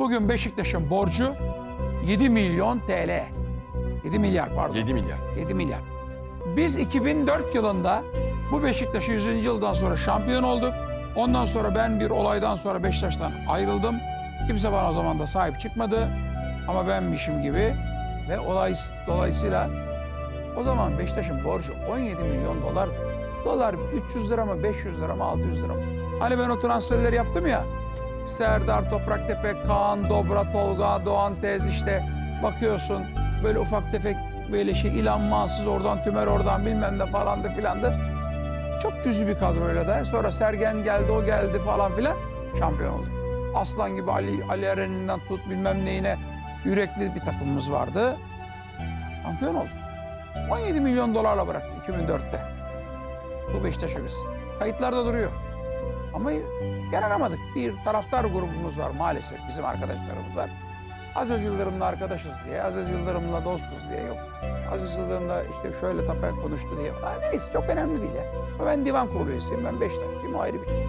Bugün Beşiktaş'ın borcu 7 milyon TL. 7 milyar pardon. 7 milyar. 7 milyar. Biz 2004 yılında bu Beşiktaş 100. yıldan sonra şampiyon olduk. Ondan sonra ben bir olaydan sonra Beşiktaş'tan ayrıldım. Kimse bana o zaman da sahip çıkmadı. Ama benmişim gibi. Ve olay dolayısıyla o zaman Beşiktaş'ın borcu 17 milyon dolardı. Dolar 300 lira mı, 500 lira mı, 600 lira mı? Hani ben o transferleri yaptım ya. Serdar Topraktepe, Kaan, Dobra, Tolga, Doğan Tez işte bakıyorsun böyle ufak tefek böyle şey İlhan Mansız oradan Tümer oradan bilmem ne falandı filandı. Çok cüzi bir kadroyla da sonra Sergen geldi o geldi falan filan şampiyon olduk. Aslan gibi Ali, Ali Eren'inden tut bilmem neyine yürekli bir takımımız vardı. Şampiyon olduk. 17 milyon dolarla bıraktık 2004'te. Bu Beşiktaş'ı biz. Kayıtlarda duruyor. Ama yaranamadık. Bir taraftar grubumuz var maalesef bizim arkadaşlarımız var. Aziz Yıldırım'la arkadaşız diye, Aziz Yıldırım'la dostuz diye yok. Aziz Yıldırım'la işte şöyle tapaya konuştu diye. Ha, neyse çok önemli değil ya. Ben divan kurulu üyesiyim, ben Beşiktaşlıyım ayrı bir şey.